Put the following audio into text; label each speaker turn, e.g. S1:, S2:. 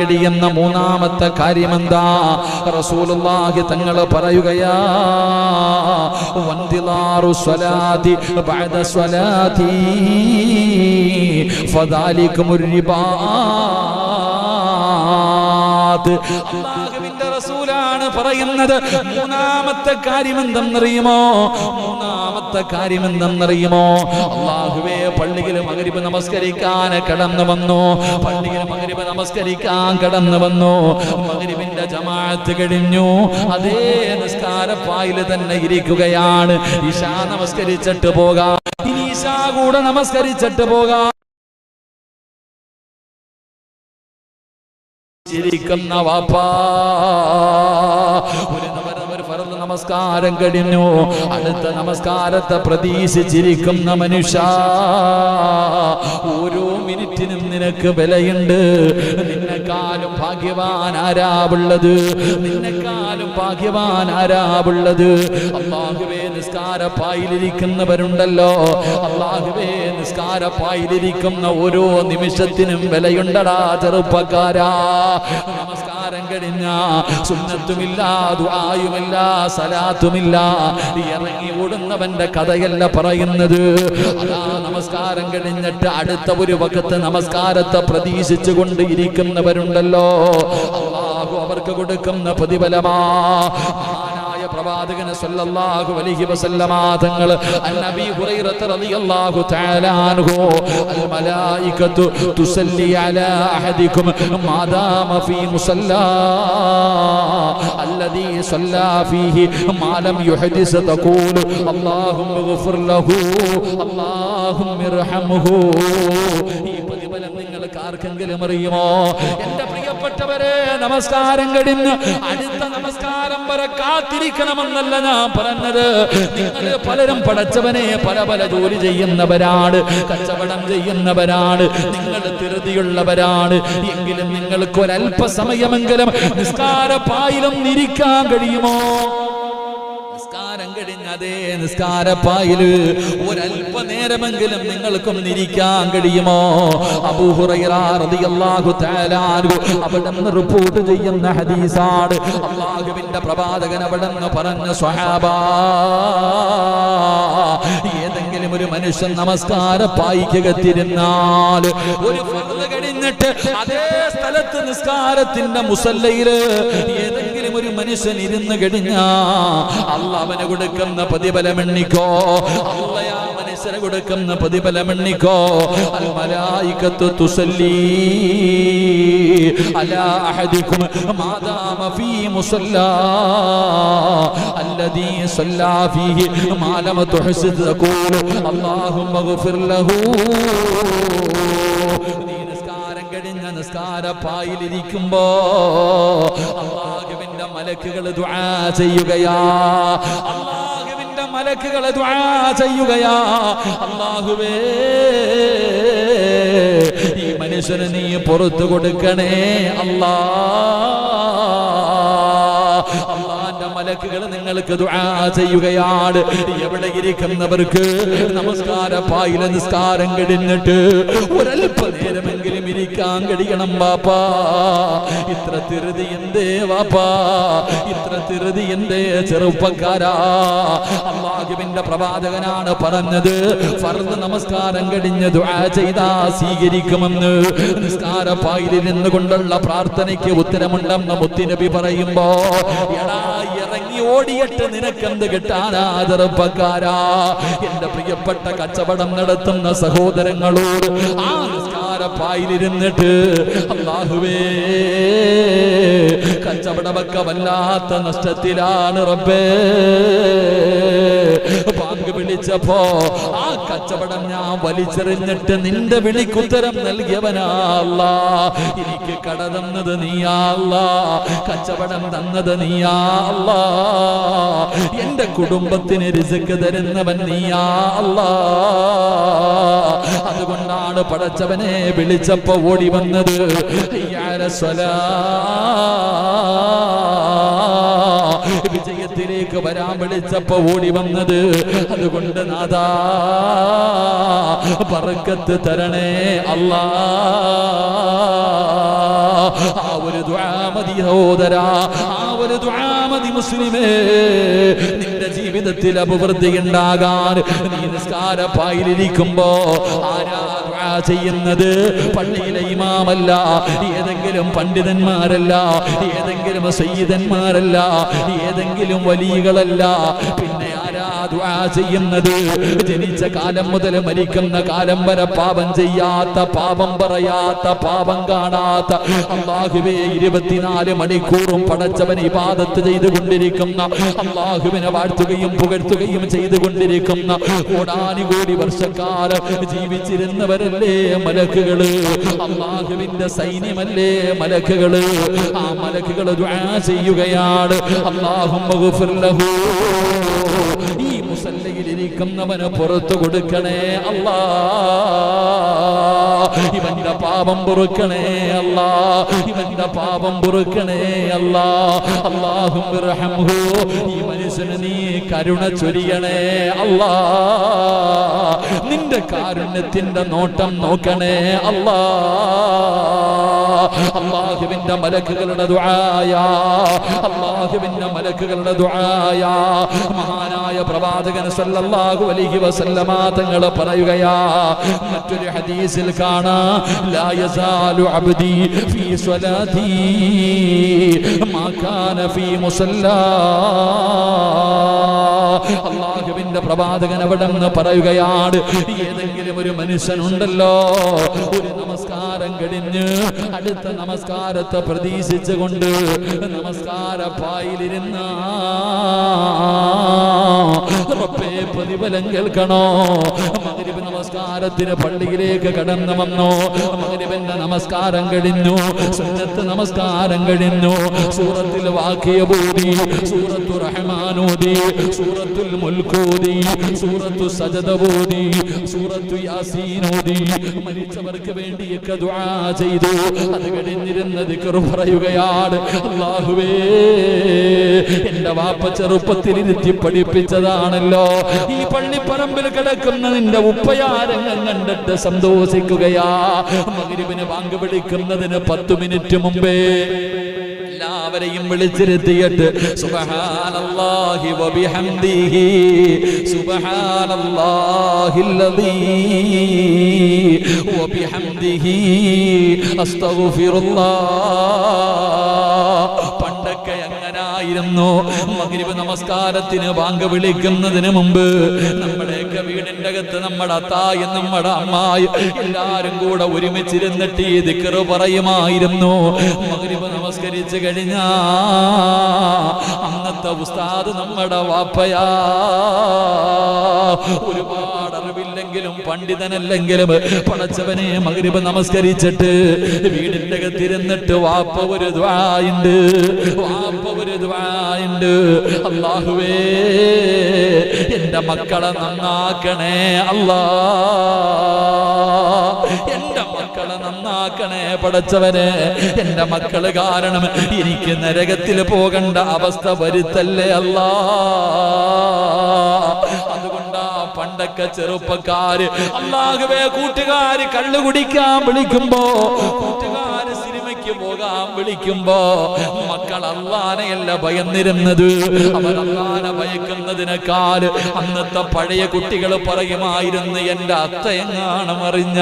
S1: കഴിയുന്ന മൂന്നാമത്തെ കാര്യമെന്താ? റസൂലുള്ളാഹി തങ്ങൾ പറയുകയാ വന്തിലാറു സ്വലാതി ബഅദ സ്വലാതി ഫദാലികുമുർ റിബാത്ത് അള്ളാഹുവിന്റെ റസൂലാണ് പറയുന്നത്. മൂന്നാമത്തെ കാര്യം എന്തെന്നറിയുമോ മൂന്നാമത്തെ കാര്യം എന്തെന്നറിയുമോ അള്ളാഹുവേ പള്ളിയിൽ മകരിബ് നമസ്കരിക്കാൻ കടന്നു വന്നു. പള്ളിയിൽ മകരിബ് നമസ്കരിക്കാൻ കടന്നു വന്നു. മകരിബിന്റെ ജമാഅത്ത് കഴിഞ്ഞു. അതേ നിസ്കാരപ്പായിൽ തന്നെ ഇരിക്കുകയാണ്. ഇഷാ നമസ്കരിച്ചിട്ട് പോകാം. ഇനി ഇഷ കൂടെ നമസ്കരിച്ചിട്ട് പോകാം. ചിരിക്കുന്ന ഒരു നമസ്കാരം കഴിഞ്ഞു. അടുത്ത നമസ്കാരത്തെ പ്രതീക്ഷിച്ചിരിക്കുന്ന മനുഷ്യ. ഓരോ മിനിറ്റിനും നിനക്ക് വിലയുണ്ട്. നിന്നെക്കാളും ഭാഗ്യവാൻ ആരാവുള്ളത് നിന്നെക്കാളും ഭാഗ്യവാൻ ആരാവുള്ളത് അള്ളാഹുവേ നിസ്കാരപ്പായിലിരിക്കുന്നവരുണ്ടല്ലോ. അള്ളാഹുവേ നിസ്കാരപ്പായിലിരിക്കുന്ന ഓരോ നിമിഷത്തിനും വിലയുണ്ടടാ ചെറുപ്പക്കാരാ. നമസ്കാരം കഴിഞ്ഞ സുന്നത്തുമില്ല ദുആയുമില്ല സലാത്തുമില്ല. ഇറങ്ങി ഓടുന്നവന്റെ കഥയല്ല പറയുന്നത്. നമസ്കാരം കഴിഞ്ഞിട്ട് അടുത്ത ഒരു വകത്ത് നമസ്കാരത്തെ പ്രതീക്ഷിച്ചു കൊണ്ട് ഇരിക്കുന്നവരുണ്ടല്ലോ. അള്ളാഹു അവർക്ക് കൊടുക്കുന്ന പ്രതിഫലമാ. മഹാനായ പ്രവാചകന് സല്ലല്ലാഹു അലൈഹി വസല്ലമ തങ്ങൾ അന്നബി ഹുറൈറത്ത് റളിയല്ലാഹു തആല അൻഹു അൽ മലായികത്തു തുസല്ലി അലാ അഹദികും മാദാമ ഫീ മുസല്ലാ അല്ലദീ സല്ലാ ഫീഹി മാലം യുഹദിസ് തഖൂലു അല്ലാഹുമ്മ ഇഗ്ഫിർ ലഹു അല്ലാഹുമ്മ ഇർഹംഹു ആർക്കെങ്കിലും അറിയുമോ? എന്റെ പ്രിയപ്പെട്ടവരെ നമസ്കാരം കഴിഞ്ഞ് അടുത്ത നമസ്കാരം വരെ കാത്തിരിക്കണമെന്നല്ല ഞാൻ പറഞ്ഞത്. നിങ്ങൾ പലരും പടച്ചവനെ പല പല ജോലി ചെയ്യുന്നവരാണ് കച്ചവടം ചെയ്യുന്നവരാണ് നിങ്ങൾ ധൃതിയുള്ളവരാണ്. എങ്കിലും നിങ്ങൾക്ക് ഒരല്പസമയമെങ്കിലും നിസ്കാര പായിലും നിരിക്കാൻ കഴിയുമോ? നിസ്കാരം കഴിഞ്ഞ അതേ നിസ്കാരപ്പായിൽ ഒരല്പനേരമെങ്കിലും നിങ്ങൾക്കും നിരിക്കാൻ കഴിയുമോ? അബൂഹുറൈറാഹു അവിടെ നിന്ന് റിപ്പോർട്ട് ചെയ്യുന്ന ഹദീസാണ്. അള്ളാഹുവിന്റെ പ്രവാചകൻ അവിടെ പറഞ്ഞ സ്വഹാബ ഏതെങ്കിലും ഒരു മനുഷ്യൻ നമസ്കാര പായിക്കകത്തിരുന്നാൽ ഒരു കഴിഞ്ഞിട്ട് അതേ സ്ഥലത്ത് നിസ്കാരത്തിന്റെ മുസല്ലയിൽ ഏതെങ്കിലും ഒരു മനുഷ്യൻ ഇരുന്ന് കഴിഞ്ഞാ അല്ല അവന് കൊടുക്കുന്ന പ്രതിഫലം എണ്ണിക്കോ? അല്ലയാ മനുഷ്യന് കൊടുക്കുന്ന പ്രതിഫലമണ്ണിക്കോ? അൽമലായികത്തു തുസല്ലി. അലാ അഹദികും മാദാമ ഫീ മുസല്ലാ. അല്ലദീ സല്ലാ ഫീഹി മാലമ തുഹ്സിദ് തഖൂലു. അല്ലാഹുമ്മ ഗഫിർ ലഹു. നീ നിസ്കാരം കഴിഞ്ഞ നിസ്കാരപ്പായിലിരിക്കുമ്പോ അള്ളാഹുവിന്റെ മലക്കുകൾ ദുആ ചെയ്യുകയാ. മലക്കുകൾ ദുആ ചെയ്യുകയാ. അള്ളാഹുവേ ഈ മനുഷ്യന് നീ പുറത്തു കൊടുക്കണേ. അല്ലാ. മലക്കുകൾ നിങ്ങൾക്ക് ദുആ ചെയ്യുകയാണ്. എവിടെ ഇരിക്കുന്നവർക്ക് നമസ്കാര പായില നിസ്കാരം കഴിഞ്ഞിട്ട് ഒരല്പ നേരമെങ്കിലും ഇരിക്കാൻ കഴിയണം വാപ്പാ ഇത്ര തിരുതി എന്തേ വാപ്പാ ഇത്ര തിരുതി എന്തേ ചെറുപ്പക്കാരാ? അള്ളാഹുവിന്റെ പ്രവാചകനാണ് പറഞ്ഞത് ഫർദ് നമസ്കാരം കഴിഞ്ഞ് ദുആ ചെയ്താ സ്വീകരിക്കുമെന്ന്. നിസ്കാര പായിലിൽ നിന്നുകൊണ്ടുള്ള പ്രാർത്ഥനയ്ക്ക് ഉത്തരമുണ്ടെന്ന് മുത്തിനബി പറയുമ്പോ എടാ ഇറങ്ങി ഓടിയിട്ട് നിനക്കെന്ത് കിട്ടാനാ ചെറുപ്പക്കാരാ? എന്റെ പ്രിയപ്പെട്ട കച്ചവടം നടത്തുന്ന സഹോദരങ്ങളോട് ആ നിസ്കാരപ്പായിലിരുന്നിട്ട് അള്ളാഹുവേ കച്ചവടമൊക്കെ വല്ലാത്ത നഷ്ടത്തിലാണ് റബ്ബേ. പാങ്ക് വിളിച്ചപ്പോ ആ കച്ചവടം ഞാൻ വലിച്ചെറിഞ്ഞിട്ട് നിന്റെ വിളിക്കുത്തരം നൽകിയവനാ എനിക്ക് കട തന്നത് നീയാ അല്ലാ. കച്ചവടം തന്നത് നീയാ അല്ലാ. എന്റെ കുടുംബത്തിന് രിസക്ക് തരുന്നവൻ നീയാ അല്ലാ. അതുകൊണ്ടാണ് പടച്ചവനെ വിളിച്ചപ്പോ ഓടി വന്നത്. ഹയ്യാ മസ്ജിദിലേക്ക് വരാൻ വിളിച്ചപ്പോ ഓടി വന്നത്. അതുകൊണ്ട് നാദാ പറക്കത്ത് തരണേ അല്ലാ. ആ ഒരു ദ്വാമതി സഹോദര ആ ഒരു ദ്വാമതി മുസ്ലിമേ. നിന്റെ ജീവിതത്തിൽ അഭിവൃദ്ധി ഉണ്ടാകാൻ നീ നിസ്കാര പായിലിരിക്കുമ്പോ ആരാ ചെയ്യുന്നത്. പള്ളിയിലെ ഇമാമല്ല ഏതെങ്കിലും പണ്ഡിതന്മാരല്ല ഏതെങ്കിലും സയ്യിദന്മാരല്ല ഏതെങ്കിലും വലിയകളല്ല. പിന്നെ ദുആ ചെയ്യുന്നത്. ജനിച്ച കാലം മുതൽ മരിക്കുന്ന കാലം വരെ പാപം ചെയ്യാത്ത പാപം പറയാത്ത പാപം കാണാത്ത അള്ളാഹുവേ ഇരുപത്തിനാല് മണിക്കൂറും പടച്ചവൻ ഇബാദത്ത് ചെയ്തുകൊണ്ടിരിക്കുന്ന അള്ളാഹുവിനെ വാഴ്ത്തുകയും പുകഴ്ത്തുകയും ചെയ്തുകൊണ്ടിരിക്കുന്ന കോടാനുകോടി വർഷക്കാലം ജീവിച്ചിരുന്നവരല്ലേ മലക്കുകൾ? അള്ളാഹുവിന്റെ സൈന്യമല്ലേ മലക്കുകൾ? ആ മലക്കുകൾ ദുആ ചെയ്യുകയാണ്. അള്ളാഹു ഈ മുസല്ലയിൽ ഇരിക്കുന്നവന് പുറത്തു കൊടുക്കണേ അല്ലാ. ഇവന്റെ പാപം പൊറുക്കണേ അല്ലാ. ഇവന്റെ പാപം പൊറുക്കണേ അല്ലാ. അള്ളാഹു ഈ മനുഷ്യന് നീ കരുണ ചൊരിയണേ അല്ലാ. നിന്റെ കാരുണ്യത്തിന്റെ നോട്ടം നോക്കണേ അല്ലാ. അള്ളാഹുവിന്റെ മലക്കുകളുടെ ദുആയ. അള്ളാഹുവിന്റെ മലക്കുകളുടെ ദുആയ. മഹാനായ പ്രവാചകൻ സല്ലല്ലാഹു അലൈഹി വസല്ലമ തങ്ങൾ പറയുകയാ മറ്റൊരു ഹദീസിൽ കാണാ ലാ യസാലു അബ്ദി ഫീ സലാതി മാ കാന ഫീ മുസല്ലാ. അള്ളാഹുവിന്റെ പ്രവാചകൻ അവിടെ നിന്ന് പറയുകയാണ് ഏതെങ്കിലും ഒരു മനുഷ്യനുണ്ടല്ലോ ഒരു നമസ്കാരം കഴിഞ്ഞ് അടുത്ത നമസ്കാരത്തെ പ്രതീക്ഷിച്ചുകൊണ്ട് നമസ്കാര പായിലിരുന്ന. റബ്ബേ പ്രതിഫലം കേൾക്കണോ? മകരിബ് നമസ്കാരത്തിന് പള്ളിയിലേക്ക് കടന്നു വന്നോ. മകരിബിന്റെ നമസ്കാരം കഴിഞ്ഞു. സുന്നത്ത് നമസ്കാരം കഴിഞ്ഞു. സൂറത്തിൽ വാക്കിയ ബോധി സൂറത്തു റഹ്മാനോദി സൂറത്തുൽ മുൽക്കോദി സൂറത്തു സജദ ബോധി സൂറത്തു യാസീനോദി. മരിച്ചവർക്ക് വേണ്ടിയൊക്കെ ദുആ ചെയ്തു. അത് കഴിഞ്ഞിരുന്നത് പറയുകയാണ് അല്ലാഹുവേ എന്റെ വാപ്പ ചെറുപ്പത്തിൽ ഇരുത്തി പഠിപ്പിച്ചതാണല്ലോ ഈ പള്ളിപ്പറമ്പിൽ കിടക്കുന്ന നിന്റെ ഉപ്പയാരംഗം കണ്ടിട്ട് സന്തോഷിക്കുകയാ. മകരിവിന് പങ്ക് വിളിക്കുന്നതിന് പത്തു മിനിറ്റ് മുമ്പേ എല്ലാവരെയും വിളിച്ചിരുത്തിയിട്ട് സുബഹാനല്ലാഹി വബിഹംദിഹി വബിഹംദിഹി അസ്തഗ്ഫിറുല്ലാഹ് എങ്ങനായിരുന്നു മകരിവ് നമസ്കാരത്തിന് ബാങ്ക് വിളിക്കുന്നതിന് മുമ്പ് നമ്മുടെ വീടിന്റെ അകത്ത് നമ്മുടെ അത്തായും നമ്മുടെ അമ്മായും എല്ലാരും കൂടെ ഒരുമിച്ചിരുന്നിട്ട് ഈ ദിക്കറ് പറയുമായിരുന്നു. മകരിവ് നമസ്കരിച്ചു കഴിഞ്ഞാ അന്നത്തെ ഉസ്താദ് നമ്മുടെ വാപ്പയാ. ഒരുപാട് പണ്ഡിതനല്ലെങ്കിലും പടച്ചവനെ മഗ്രിബ് നമസ്കരിച്ചിട്ട് വീടിന്റെ അകത്തിരുന്നിട്ട് വാപ്പ ഒരു ദ്വായുണ്ട്. വാപ്പ ഒരു ദ്വായുണ്ട്. അള്ളാഹുവേ എന്റെ മക്കളെ നന്നാക്കണേ അല്ലാ. എന്റെ മക്കളെ നന്നാക്കണേ പടച്ചവനെ. എന്റെ മക്കൾ കാരണം എനിക്ക് നരകത്തിൽ പോകണ്ട അവസ്ഥ വരുത്തല്ലേ അല്ലാ. പണ്ടൊക്കെ ചെറുപ്പക്കാര് അള്ളാഹുവേ കൂട്ടുകാര് കള്ളു കുടിക്കാൻ വിളിക്കുമ്പോ കൂട്ടുകാര് സിനിമയ്ക്ക് പോകാൻ വിളിക്കുമ്പോ മക്കൾ അള്ളാനെയല്ല ഭയന്നിരുന്നത്. അവർ അള്ളാനെ ഭയക്കുന്നതിനേക്കാൾ അന്നത്തെ പഴയ കുട്ടികൾ പറയുമായിരുന്നു എന്റെ അത്തയെങ്ങാണ് മറിഞ്ഞ?